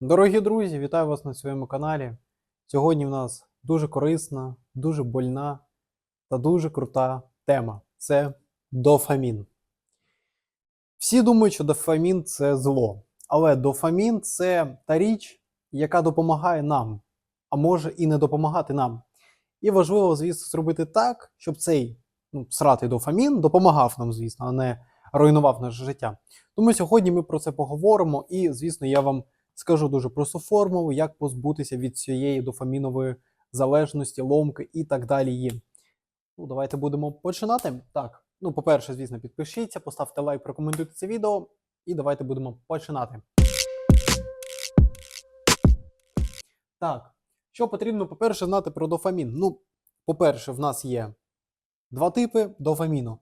Дорогі друзі, вітаю вас на своєму каналі. Сьогодні в нас дуже корисна, дуже больна та дуже крута тема це дофамін. Всі думають, що дофамін це зло, але дофамін це та річ, яка допомагає нам, а може і не допомагати нам. І важливо, звісно, зробити так, щоб цей ну, сратий дофамін допомагав нам, звісно, а не руйнував наше життя. Тому сьогодні ми про це поговоримо, і, звісно, я вам скажу дуже просту формулу, як позбутися від цієї дофамінової залежності, ломки і так далі. Її. Ну, давайте будемо починати. Так, ну, по-перше, звісно, підпишіться, поставте лайк, прокоментуйте це відео, і давайте будемо починати. Так, що потрібно, по-перше, знати про дофамін? Ну, по-перше, в нас є два типи дофаміну: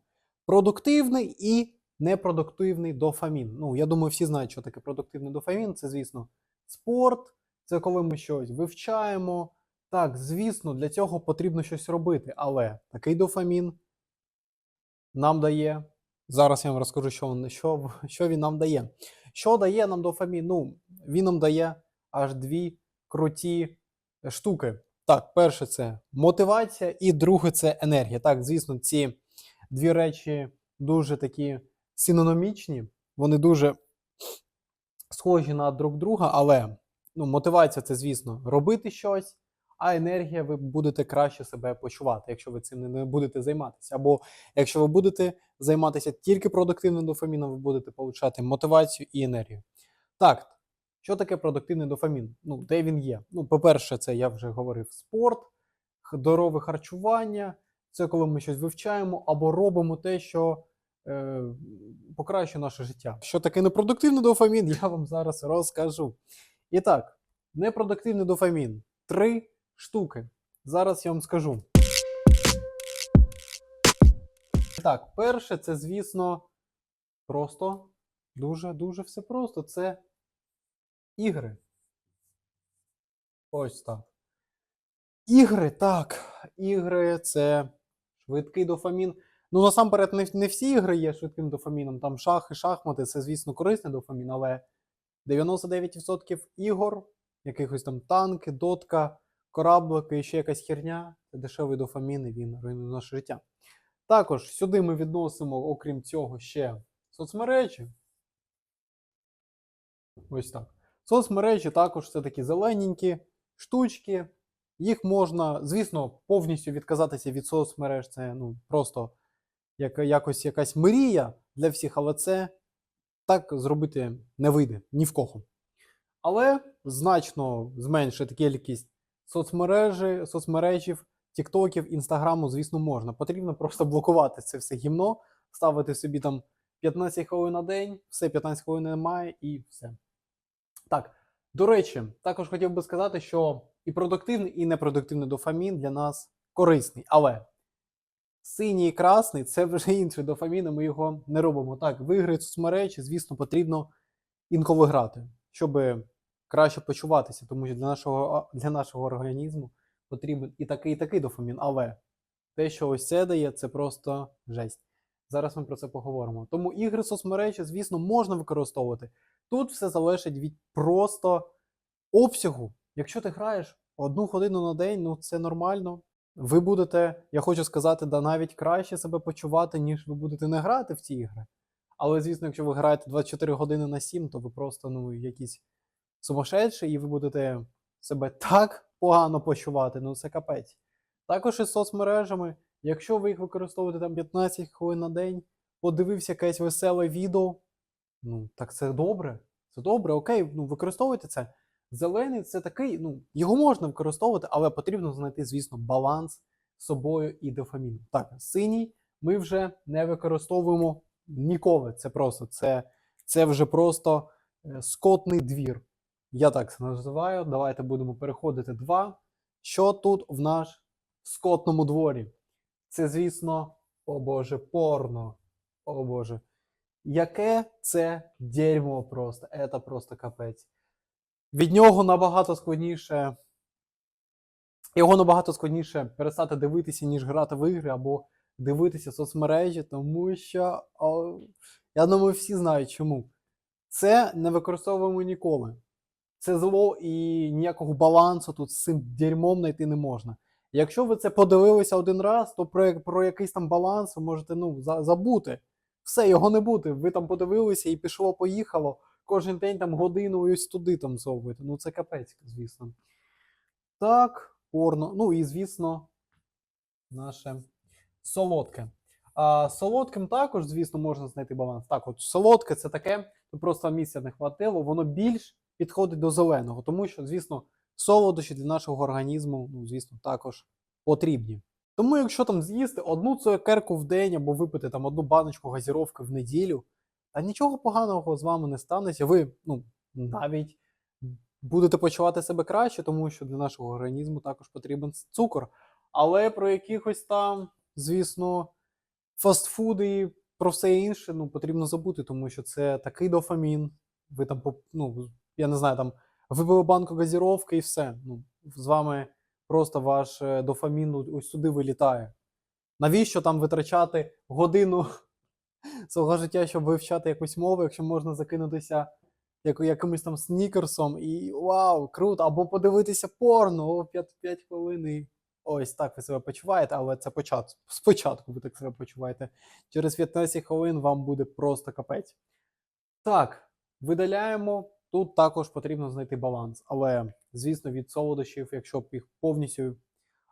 продуктивний і непродуктивний дофамін. Ну, я думаю, всі знають, що таке продуктивний дофамін. Це, звісно, спорт, це коли ми щось вивчаємо. Так, звісно, для цього потрібно щось робити, але такий дофамін нам дає. Зараз я вам розкажу, що, він- що, що він нам дає. Що дає нам дофамін? Ну, він нам дає аж дві круті штуки. Так, перше це мотивація, і друге це енергія. Так, звісно, ці дві речі дуже такі синонімічні, вони дуже схожі на друг друга, але ну, мотивація це, звісно, робити щось, а енергія ви будете краще себе почувати, якщо ви цим не- будете займатися. Або якщо ви будете займатися тільки продуктивним дофаміном, ви будете отримати мотивацію і енергію. Так, що таке продуктивний дофамін? Ну, де він є? Ну, по-перше, це я вже говорив спорт, здорове харчування. Це коли ми щось вивчаємо або робимо те, що е, покращує наше життя. Що таке непродуктивний дофамін, я вам зараз розкажу. І так, непродуктивний дофамін. Три штуки. Зараз я вам скажу. Так, перше, це, звісно, просто дуже-дуже все просто. Це ігри. Ось так. Ігри, так. Ігри це швидкий дофамін. Ну, насамперед, не, не всі ігри є швидким дофаміном. Там шахи, шахмати це, звісно, корисний дофамін, але 99% ігор, якихось там танки, дотка, кораблики і ще якась херня це дешевий дофамін, і він руйнує наше життя. Також сюди ми відносимо, окрім цього, ще соцмережі. Ось так. Соцмережі також це такі зелененькі штучки. Їх можна, звісно, повністю відказатися від соцмереж. Це ну, просто як, якось якась мрія для всіх, але це так зробити не вийде ні в кого. Але значно зменшити кількість соцмережі, соцмережів, тіктоків, інстаграму, звісно, можна. Потрібно просто блокувати це все гімно, ставити собі там 15 хвилин на день, все 15 хвилин немає і все. Так, до речі, також хотів би сказати, що і продуктивний, і непродуктивний дофамін для нас корисний. Але синій і красний це вже інший дофамін, і ми його не робимо. Так, в ігри соцмережі, звісно, потрібно інколи грати, щоб краще почуватися, тому що для нашого, для нашого організму потрібен і такий, і такий дофамін. Але те, що ось це дає, це просто жесть. Зараз ми про це поговоримо. Тому ігри соцмережі, звісно, можна використовувати. Тут все залежить від просто обсягу. Якщо ти граєш одну годину на день, ну це нормально. Ви будете, я хочу сказати, да навіть краще себе почувати, ніж ви будете не грати в ці ігри. Але, звісно, якщо ви граєте 24 години на 7, то ви просто ну, якісь сумасшедші, і ви будете себе так погано почувати, ну це капець. Також із соцмережами, якщо ви їх використовуєте там 15 хвилин на день, подивився якесь веселе відео, ну так це добре. Це добре, окей, ну використовуйте це. Зелений це такий, ну його можна використовувати, але потрібно знайти, звісно, баланс з собою і дофаміном. Так, синій ми вже не використовуємо ніколи. Це просто це, це вже просто е, скотний двір. Я так це називаю. Давайте будемо переходити два. Що тут в наш скотному дворі? Це, звісно, о Боже, порно. О Боже. Яке це дерьмо просто. Це просто капець. Від нього набагато складніше. Його набагато складніше перестати дивитися, ніж грати в ігри або дивитися соцмережі, тому що о, я думаю, всі знають чому. Це не використовуємо ніколи. це зло і ніякого балансу тут з цим дерьмом знайти не можна. Якщо ви це подивилися один раз, то про, про якийсь там баланс ви можете ну, забути. Все, його не буде. Ви там подивилися і пішло, поїхало. Кожен день там годину і ось туди там зовуєте. Ну це капець, звісно. Так, порно. Ну і звісно, наше солодке. А солодким також, звісно, можна знайти баланс. Так, от солодке це таке, то просто місця не хватило, воно більш підходить до зеленого, тому що, звісно, солодощі для нашого організму, ну, звісно, також потрібні. Тому, якщо там з'їсти одну цукерку в день або випити там одну баночку газіровки в неділю, та нічого поганого з вами не станеться. Ви ну, навіть будете почувати себе краще, тому що для нашого організму також потрібен цукор. Але про якихось там, звісно, фастфуди і про все інше ну, потрібно забути, тому що це такий дофамін. Ви там, ну, я не знаю, там випили банку газіровки і все. Ну, з вами просто ваш е, дофамін ось сюди вилітає. Навіщо там витрачати годину свого життя, щоб вивчати якусь мову, якщо можна закинутися як, якимось там снікерсом і вау, круто! Або подивитися порно о 5, 5 хвилин. І ось так ви себе почуваєте, але це початку. Спочатку ви так себе почуваєте. Через 15 хвилин вам буде просто капець. Так, видаляємо. Тут також потрібно знайти баланс. Але, звісно, від солодощів, якщо б їх повністю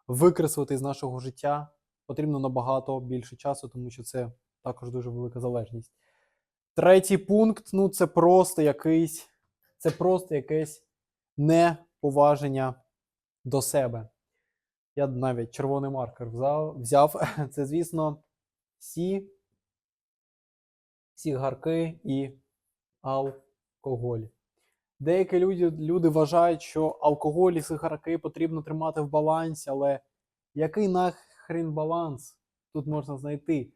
викреслити з нашого життя, потрібно набагато більше часу, тому що це також дуже велика залежність. Третій пункт ну це просто якийсь, це просто якесь неповаження до себе. Я навіть червоний маркер взяв. Це, звісно, всі сігарки і алкоголь. Деякі люди, люди вважають, що алкоголь і сигарки потрібно тримати в балансі, але який нахрін баланс тут можна знайти?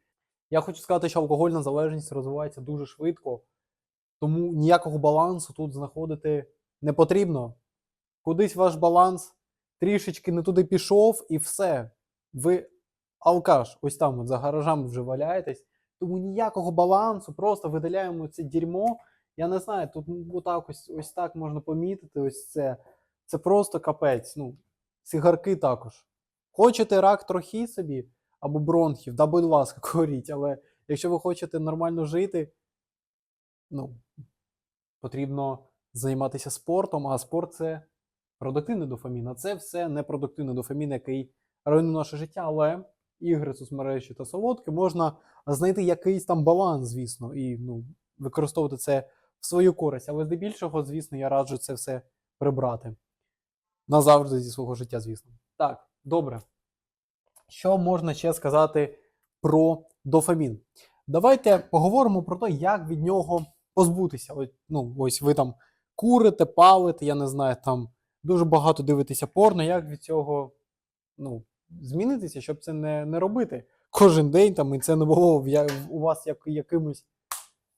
Я хочу сказати, що алкогольна залежність розвивається дуже швидко, тому ніякого балансу тут знаходити не потрібно. Кудись ваш баланс трішечки не туди пішов, і все. Ви алкаш, ось там от за гаражами вже валяєтесь. Тому ніякого балансу, просто видаляємо це дерьмо. Я не знаю, тут ну, отак ось, ось так можна помітити. Ось це. Це просто капець. Ну, сигарки також. Хочете рак трохи собі або бронхів, да, будь ласка, коріть. Але якщо ви хочете нормально жити, ну, потрібно займатися спортом, а спорт це продуктивний дофамін. А це все непродуктивний дофамін, який руйнує наше життя, але ігри, соцмережі та солодкі можна знайти якийсь там баланс, звісно, і ну, використовувати це в свою користь. Але здебільшого, звісно, я раджу це все прибрати. Назавжди зі свого життя, звісно. Так, добре. Що можна ще сказати про дофамін? Давайте поговоримо про те, як від нього позбутися. Ось, ну, ось ви там курите, палите, я не знаю, там дуже багато дивитеся порно, як від цього ну, змінитися, щоб це не, не робити кожен день там, і це не було у вас як, якимось.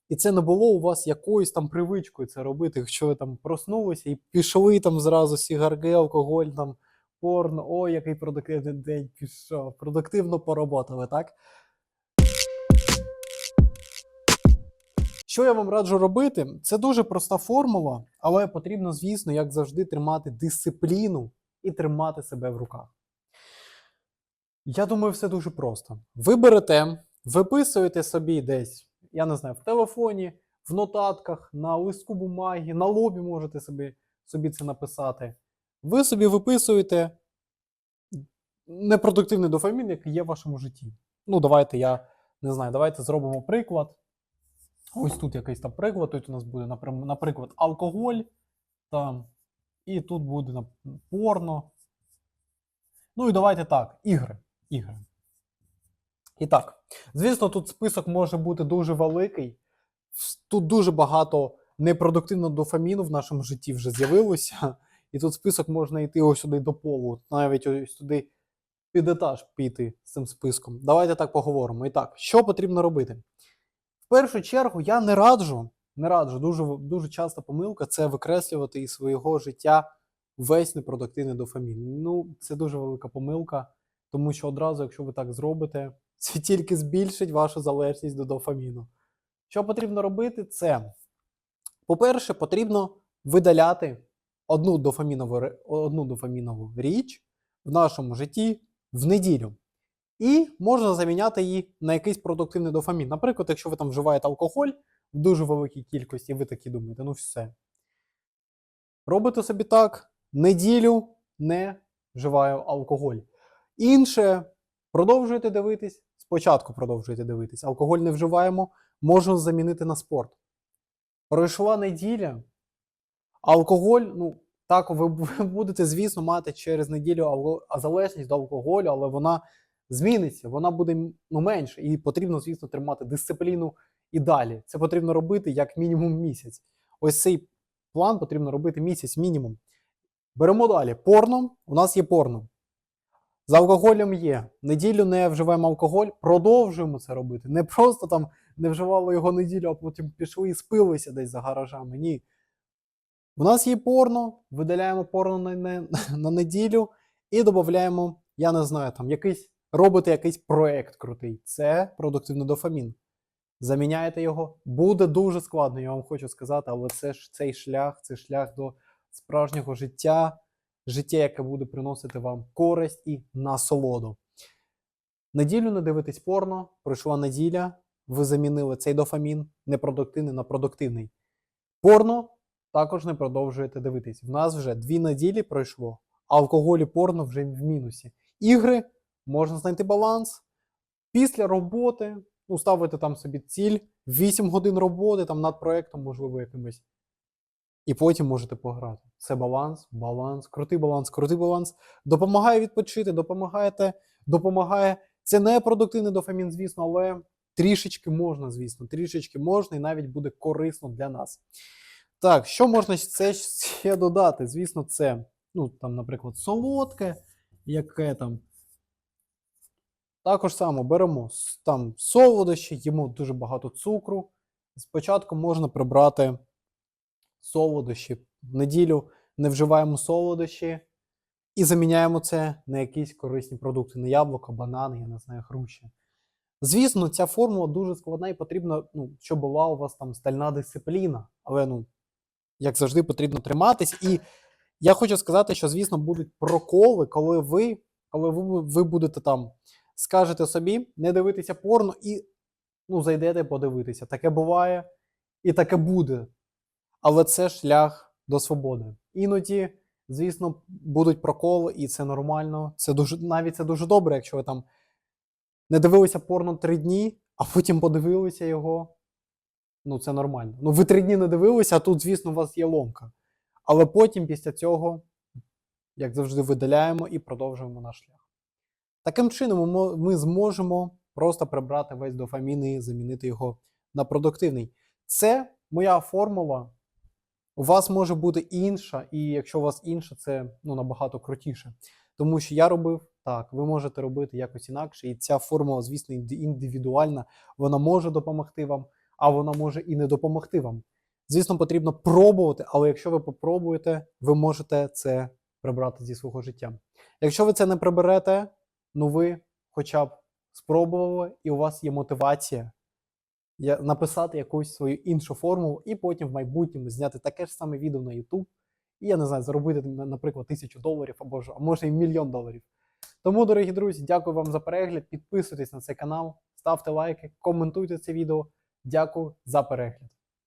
І це не було у вас якоюсь там привичкою це робити. Якщо ви там проснулися і пішли там зразу сігарки, алкоголь, там порно, ой, який продуктивний день пішов. Продуктивно поработали, так? Що я вам раджу робити? Це дуже проста формула, але потрібно, звісно, як завжди, тримати дисципліну і тримати себе в руках. Я думаю, все дуже просто. Ви берете, виписуєте собі десь, я не знаю, в телефоні, в нотатках, на листку бумаги, на лобі можете собі, собі це написати. Ви собі виписуєте непродуктивний дофамін, який є в вашому житті. Ну, давайте я не знаю, давайте зробимо приклад. Ось тут якийсь там приклад. Тут у нас буде, наприклад, алкоголь. Там, і тут буде порно. Ну і давайте так, ігри. ігри. І так, звісно, тут список може бути дуже великий. Тут дуже багато непродуктивного дофаміну в нашому житті вже з'явилося. І тут список можна йти ось сюди до полу, навіть ось туди під етаж піти з цим списком. Давайте так поговоримо. І так, що потрібно робити? В першу чергу я не раджу, не раджу, дуже, дуже часто помилка це викреслювати із свого життя весь непродуктивний дофамін. Ну, це дуже велика помилка, тому що одразу, якщо ви так зробите, це тільки збільшить вашу залежність до дофаміну. Що потрібно робити? Це, по-перше, потрібно видаляти одну дофамінову, одну дофамінову річ в нашому житті в неділю. І можна заміняти її на якийсь продуктивний дофамін. Наприклад, якщо ви там вживаєте алкоголь в дуже великій кількості, ви такі думаєте, ну все. Робите собі так, неділю не вживаю алкоголь. Інше продовжуєте дивитись, спочатку продовжуєте дивитись, алкоголь не вживаємо, можна замінити на спорт. Пройшла неділя, алкоголь, ну, так, ви будете, звісно, мати через неділю залежність до алкоголю, але вона зміниться, вона буде ну, менше. І потрібно, звісно, тримати дисципліну і далі. Це потрібно робити як мінімум місяць. Ось цей план потрібно робити місяць мінімум. Беремо далі. Порно. У нас є порно. З алкоголем є. Неділю не вживаємо алкоголь, продовжуємо це робити. Не просто там не вживали його неділю, а потім пішли і спилися десь за гаражами. Ні. У нас є порно, видаляємо порно на, на, на неділю і додаємо, я не знаю, там якийсь, робите якийсь проект крутий. Це продуктивний дофамін. Заміняєте його. Буде дуже складно, я вам хочу сказати, але це ж цей шлях, це шлях до справжнього життя, життя, яке буде приносити вам користь і насолоду. Неділю не дивитесь порно, пройшла неділя, ви замінили цей дофамін непродуктивний на продуктивний. Порно також не продовжуєте дивитись. В нас вже дві неділі пройшло, алкоголь і порно вже в мінусі. Ігри можна знайти баланс. Після роботи, ну, ставити там собі ціль, 8 годин роботи там над проектом, можливо, якимось. І потім можете пограти. Це баланс, баланс, крутий баланс, крутий баланс. Допомагає відпочити, допомагаєте, допомагає. Це не продуктивний дофамін, звісно, але трішечки можна, звісно, трішечки можна і навіть буде корисно для нас. Так, що можна це ще додати? Звісно, це, ну, там, наприклад, солодке, яке там. Також само беремо там солодощі, їмо дуже багато цукру. Спочатку можна прибрати солодощі. В неділю не вживаємо солодощі і заміняємо це на якісь корисні продукти, на яблука, банани, я не знаю, груші. Звісно, ця формула дуже складна і потрібно, ну, щоб була у вас там стальна дисципліна. Але ну, як завжди, потрібно триматись. І я хочу сказати, що, звісно, будуть проколи, коли ви, коли ви, ви будете там, скажете собі, не дивитися порно і ну, зайдете подивитися. Таке буває і таке буде. Але це шлях до свободи. Іноді, звісно, будуть проколи, і це нормально. Це дуже навіть це дуже добре, якщо ви там не дивилися порно три дні, а потім подивилися його. Ну, це нормально. Ну, ви три дні не дивилися, а тут, звісно, у вас є ломка. Але потім, після цього, як завжди, видаляємо і продовжуємо наш шлях. Таким чином, ми зможемо просто прибрати весь дофамін і замінити його на продуктивний. Це моя формула. У вас може бути інша, і якщо у вас інша, це ну, набагато крутіше. Тому що я робив так, ви можете робити якось інакше, і ця формула, звісно, індивідуальна, вона може допомогти вам, а вона може і не допомогти вам. Звісно, потрібно пробувати, але якщо ви попробуєте, ви можете це прибрати зі свого життя. Якщо ви це не приберете, ну ви хоча б спробували, і у вас є мотивація написати якусь свою іншу формулу, і потім в майбутньому зняти таке ж саме відео на YouTube, і я не знаю, заробити, наприклад, тисячу доларів або ж, а може і мільйон доларів. Тому, дорогі друзі, дякую вам за перегляд. Підписуйтесь на цей канал, ставте лайки, коментуйте це відео. Дякую за перегляд.